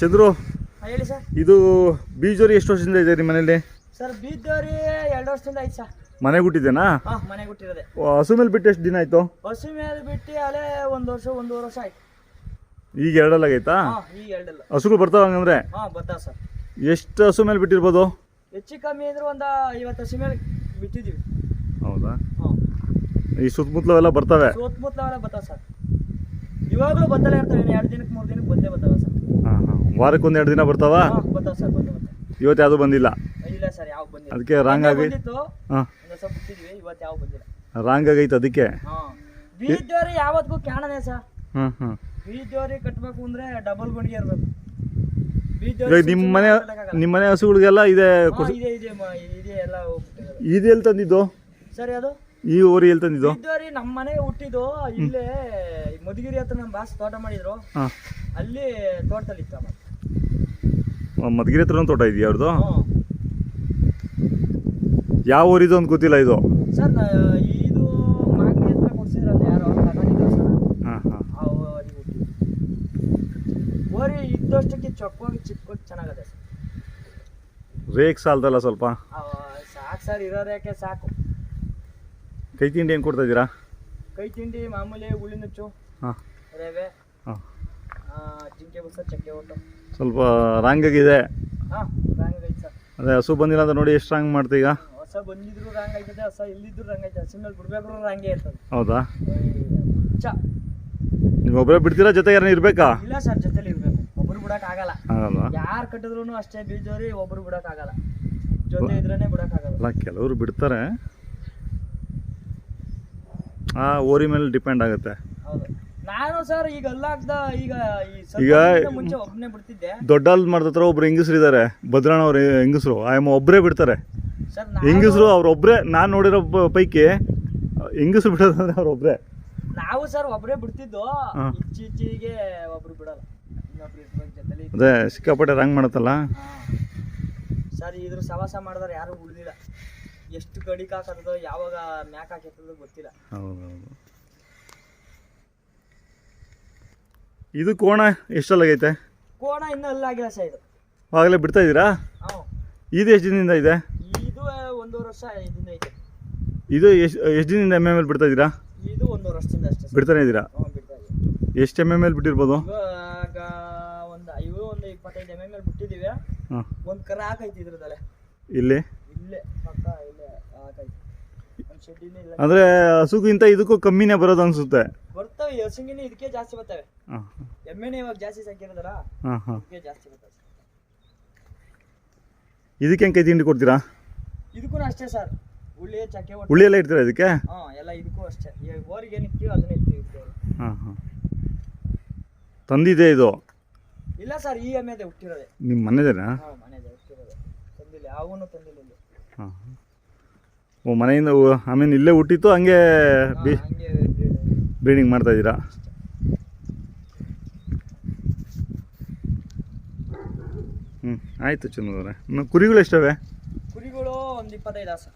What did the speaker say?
ಚಂದ್ರು ಹಾಂ ಹೇಳಿ ಸರ್. ಇದು ಬೀಜೋರಿ ಎಷ್ಟು ವರ್ಷದಿಂದ ಇದೆ ನಿಮ್ಮ ಮನೇಲಿ ಸರ್ ಬೀಜೋರಿ ಎರಡು ವರ್ಷದಿಂದ ಸರ್. ಮನೆ ಮನೆಗೆ ಹುಟ್ಟಿರೋದೆ. ಹಸು ಮೇಲೆ ಬಿಟ್ಟು ಎಷ್ಟು ದಿನ ಆಯ್ತು? ಹಸು ಮೇಲೆ ಬಿಟ್ಟು ಅಲ್ಲೇ ಒಂದು ವರ್ಷ ಒಂದೂವರೆ ವರ್ಷ ಆಯ್ತು. ಈಗ ಎರಡಲ್ಲಾಗೈತಾ ಆಗೈತಾ? ಈಗ ಎರಡಲ್ಲ. ಹಸುಗಳು ಬರ್ತಾವ ಹಂಗಂದ್ರೆ? ಹಾಂ ಬರ್ತಾವ ಸರ್. ಎಷ್ಟು ಹಸು ಮೇಲೆ ಬಿಟ್ಟಿರ್ಬೋದು? ಹೆಚ್ಚು ಕಮ್ಮಿ ಅಂದ್ರೆ ಒಂದು ಐವತ್ತು ಹಸು ಮೇಲೆ ಬಿಟ್ಟಿದ್ದೀವಿ. ಹೌದಾ? ಈ ಸುತ್ತಮುತ್ತಲವೆಲ್ಲ ಬರ್ತವೆ? ಸುತ್ತಮುತ್ತಲ ಬರ್ತಾವ ಸರ್. ಇವಾಗಲೂ ಬತ್ತಲೇ ಇರ್ತವೆ ಇನ್ನು ಎರಡು ದಿನಕ್ಕೆ ಮೂರು ದಿನಕ್ಕೆ ಬಂದೇ ಬರ್ತಾವ ಸರ್. ಹಾಂ ಹಾಂ. ವಾರಕ್ಕೆ ಒಂದು ಎರಡು ದಿನ ಬರ್ತಾವ? ಹಾಂ ಬರ್ತಾವ ಸರ್ ಬಂದೇ ಬರ್ತಾವೆ. ಇವತ್ತು ಯಾವುದೂ ಬಂದಿಲ್ಲ? ಇಲ್ಲ ಸರ್ ಯಾವ ಬಂದಿಲ್ಲ. ಅದಕ್ಕೆ ರಾಂಗ್ ಆಗಿ ಬಂದಿತ್ತು ಹಾಂ. ಸ್ವಲ್ಪ ಬಿಟ್ಟಿದ್ವಿ ಇವತ್ತು ಯಾವ ಬಂದಿಲ್ಲ. ರಾಂಗ್ ಆಗೈತೆ ಅದಕ್ಕೆ? ಹಾಂ. ಬೀದ್ದವ್ರಿ ಯಾವತ್ತಿಗೂ ಕ್ಯಾಣನೇ ಸರ್. ಹಾಂ ಹಾಂ. ಬೀದ್ದವ್ರಿ ಕಟ್ಟಬೇಕು ಅಂದ್ರೆ ಡಬಲ್ ಗುಂಡಿಗೆ ಇರಬೇಕು. ಇವಾಗ ನಿಮ್ಮ ಮನೆ ನಿಮ್ಮ ಮನೆ ಹಸುಗಳಿಗೆಲ್ಲ ಇದೆ ಇದೆಲ್ಲ ಇದೆ ಇದೆ ಎಲ್ಲ ಇದು ಎಲ್ಲಿ ತಂದಿದ್ದು? ಸರಿ ಅದು ಈ ಊರಿ ಎಲ್ಲಿ ತಂದಿದ್ದು? ಇದ್ದವ್ರಿ ನಮ್ಮ ಮನೆ ಹುಟ್ಟಿದ್ದು ಇಲ್ಲೇ ಮಧುಗಿರಿ ಹತ್ರ ನಮ್ಮ ಬಾಸ್ ತೋಟ ಮಾಡಿದ್ರು. ಹಾಂ. ಅಲ್ಲಿ ತೋಟದಲ್ಲಿ ಇತ್ತು ಹತ್ರ ಒಂದು ತೋಟ ಇದೆಯಾ ಅವ್ರದ್ದು? ಹ್ಞೂ ಯಾವ ಊರಿದು ಅಂತ ಗೊತ್ತಿಲ್ಲ ಇದು? ಸರ್ ನಾ- ಇದು ಮಾಗಡಿ ಹತ್ರ ಕೊಡ್ಸಿದ್ರಲ್ಲ ಯಾರೋ ತಗೊಂಡಿದ್ರು ಸರ್. ಹಾಂ ಹಾಂ. ಆ ಊರಿಗೆ ಹುಟ್ಟಿದ್ದು ಓರಿ ಇದ್ದಷ್ಟಕ್ಕೆ ಚೊಕ್ಕೋಗಿ ಚಿಕ್ಕೋಗಿ ಚೆನ್ನಾಗದೆ ಸರ್. ರೇಕ್ ಸಾಲ್ದಲ್ಲ ಸ್ವಲ್ಪ? ಅವ ಸಾಕು ಸರ್ ಇರೋರ್ಯಾಕೆ ಸಾಕು. ಕೈ ತಿಂಡಿ ಏನು ಕೊಡ್ತಾ ಇದ್ದೀರಾ? ಕೈ ತಿಂಡಿ ಮಾಮೂಲಿ ಹುಳಿ ನುಚ್ಚು ಹಾಂ. ರವೆ ಹಾಂ. ಜಿಂಕೆ ಬಸ ಚಕ್ಕೆ ಒಟ್ಟು. ಸ್ವಲ್ಪ ರಾಂಗ್ ಆಗಿದೆ. ಹಾಂ ರಾಂಗ್ ಐತೆ ಸರ್. ಅದೇ ಹಸು ಬಂದಿಲ್ಲ ಅಂತ ನೋಡಿ ಎಷ್ಟು ರಾಂಗ್ ಮಾಡ್ತೀ ಈಗ? ಹೊಸ ಬಂದಿದ್ರು ರಾಂಗ್ ಆಯ್ತದೆ ಹೊಸ ಇಲ್ಲಿದ್ರು ರಾಂಗ್ ಐತೆ ಹಸಿ ಮೇಲೆ ಬಿಡ್ಬೇಕು ರಾಂಗೇ ಇರ್ತದೆ. ಹೌದಾ? ಹುಚ್ಚ. ನೀವು ಒಬ್ಬರೇ ಬಿಡ್ತೀರಾ ಜೊತೆ ಯಾರನ್ನ ಇರಬೇಕಾ? ಇಲ್ಲ ಸರ್ ಜೊತೆಲಿ ಇರ್ಬೇಕು. ಒಬ್ರು ಬಿಡಕ್ ಆಗಲ್ಲ. ಯಾರು ಕಟ್ಟಿದ್ರು ಅಷ್ಟೇ ಬೀಜೋರಿ ಒಬ್ರು ಬಿಡಕ್ ಆಗಲ್ಲ. ಜೊತೆ ಇದ್ರೇ ಬಿಡಕ್ ಆಗಲ್ಲ. ಕೆಲವರು ಬಿಡ್ತಾರೆ. ಆ ಓರಿ ಮೇಲೆ ಡಿಪೆಂಡ್ ಆಗುತ್ತೆ. ಹೌದು. ನಾನು ಸರ್ ಈಗ ಅಲ್ಲಾಗ್ದ ಈಗ ಈ ಸ್ವಲ್ಪ ಈಗ- ದಿನದ ಮುಂಚೆ ಒಬ್ಬನೇ ಬಿಡ್ತಿದ್ದೆ. ದೊಡ್ಡ ಮಾಡ್ದತ್ರ ಒಬ್ರು ಹೆಂಗಸ್ರು ಇದ್ದಾರೆ ಭದ್ರಣ್ಣ ಅವ್ರ ಹೆಂಗಸರು ಆಯಮ್ಮ ಒಬ್ಬರೇ ಬಿಡ್ತಾರೆ. ಸರ್ ಹೆಂಗಸರು ಅವ್ರೊಬ್ಬರೇ ನಾನು ನೋಡಿರೋ ಪೈಕಿ ಹೆಂಗಸ್ರು ಬಿಡೋದಂದ್ರೆ ಅವ್ರೊಬ್ಬರೇ ನಾವು ಸರ್ ಒಬ್ಬರೇ ಬಿಡ್ತಿದ್ದು. ಇತ್ತೀಚೆಗೆ ಒಬ್ರು ಬಿಡಲ್ಲ. ಅದೇ ಸಿಕ್ಕಾಪಟ್ಟೆ ರಂಗ್ ಮಾಡತ್ತಲ್ಲ. ಸರ್ ಇದ್ರ ಸವಾಸ ಮಾಡಿದ್ರೆ ಯಾರು ಉಳಿದಿಲ್ಲ. ಎಷ್ಟು ಗಡಿ ಹಾಕತ್ತದೋ ಯಾವಾಗ ಮ್ಯಾಕ್ ಹಾಕಿರ್ತದೋ ಗೊತ್ತಿಲ್ಲ. ಹೌದೌದು. ಇದು ಕೋಣ ಎಷ್ಟಲ್ಲಾಗೈತೆ ಕೋಣ ಇನ್ನೂ ಅಲ್ಲಾಗಿಲ್ಲ ಸರ್ ಇದು. ಆಗಲೇ ಬಿಡ್ತಾ ಇದ್ದೀರಾ? ಹ್ಞೂ ಇದು ಎಷ್ಟು ದಿನದಿಂದ ಇದೆ? ಇದು ಒಂದೂವರೆ ವರ್ಷ ಇದರಿಂದ ಐತೆ. ಇದು ಎಷ್ಟು ಎಷ್ಟು ದಿನದಿಂದ ಎಂ ಎಲ್ ಬಿಡ್ತಾ ಇದ್ದೀರಾ? ಇದು ಒಂದೂವರೆ ವರ್ಷದಿಂದ ಅಷ್ಟೇ ಬಿಡ್ತಾನೆ ಇದ್ದೀರಾ? ಹ್ಞೂ ಬಿಡ್ತಾ ಎಂ ಎಷ್ಟು ಎಮ್ಮೆ ಮೇಲೆ ಬಿಟ್ಟಿರ್ಬೋದು? ಇವಾಗ ಒಂದು ಇವು ಒಂದು ಇಪ್ಪತ್ತೈದು ಎಂ ಎಂ ಎಲ್ ಬಿಟ್ಟಿದ್ದೀವಿ. ಹಾಂ. ಒಂದು ಕರ ಹಾಕೈತಿ ಇದ್ರದಲ್ಲೇ ಇಲ್ಲಿ? ಅಂದರೆ ಹಸುಗಿಂತ ಇದಕ್ಕೂ ಕಮ್ಮಿನೇ ಬರೋದು ಅನ್ಸುತ್ತೆ. ಬರ್ತವೆ ಹಸುಗಿನ ಇದಕ್ಕೆ ಜಾಸ್ತಿ ಬರ್ತವೆ. ಎಮ್ಮೆನೇ ಇವಾಗ ಜಾಸ್ತಿ ಸಾಕಿರೋದಲ್ಲ ಇದಕ್ಕೆ ಜಾಸ್ತಿ ಬರ್ತವೆ. ಇದಕ್ಕೆ ಹೆಂಗೆ ತಿಂಡಿ ಕೊಡ್ತೀರಾ? ಇದಕ್ಕೂ ಅಷ್ಟೇ ಸರ್. ಹುಳಿ ಚಕ್ಕೆ ಹುಳಿ ಎಲ್ಲ ಇಡ್ತೀರಾ ಇದಕ್ಕೆ? ಹಾಂ ಎಲ್ಲ ಇದಕ್ಕೂ ಅಷ್ಟೇ. ಓರಿಗೆ ಏನು ಇಕ್ತೀವಿ ಅದನ್ನೇ ಇಕ್ತೀವಿ. ಹಾಂ ಹಾಂ. ತಂದಿದೆ ಇದು? ಇಲ್ಲ ಸರ್ ಈ ಎಮ್ಮೆದೆ ಹುಟ್ಟಿರೋದೆ. ನಿಮ್ಮ ಮನೆದೇನಾ? ಹಾಂ ಮನೆದೆ ಹುಟ್ಟಿರೋದೆ. ತಂದಿಲ್ಲ ಅವನು ತಂದಿಲ್ಲ ಹಾಂ ಓ ಮನೆಯಿಂದ ಐ ಇಲ್ಲೇ ಹುಟ್ಟಿತ್ತು ಹಂಗೆ ಬಿ ಹಾ, ಬ್ರೀಡಿಂಗ್ ಮಾಡ್ತಾ ಇದ್ದೀರಾ? ಹ್ಞೂ ಆಯಿತು ಚಂದ್ರವ್ರೆ ಕುರಿಗಳು ಎಷ್ಟವೆ? ಕುರಿಗಳು ಒಂದು ಇಪ್ಪತ್ತೈದು ಸರ್.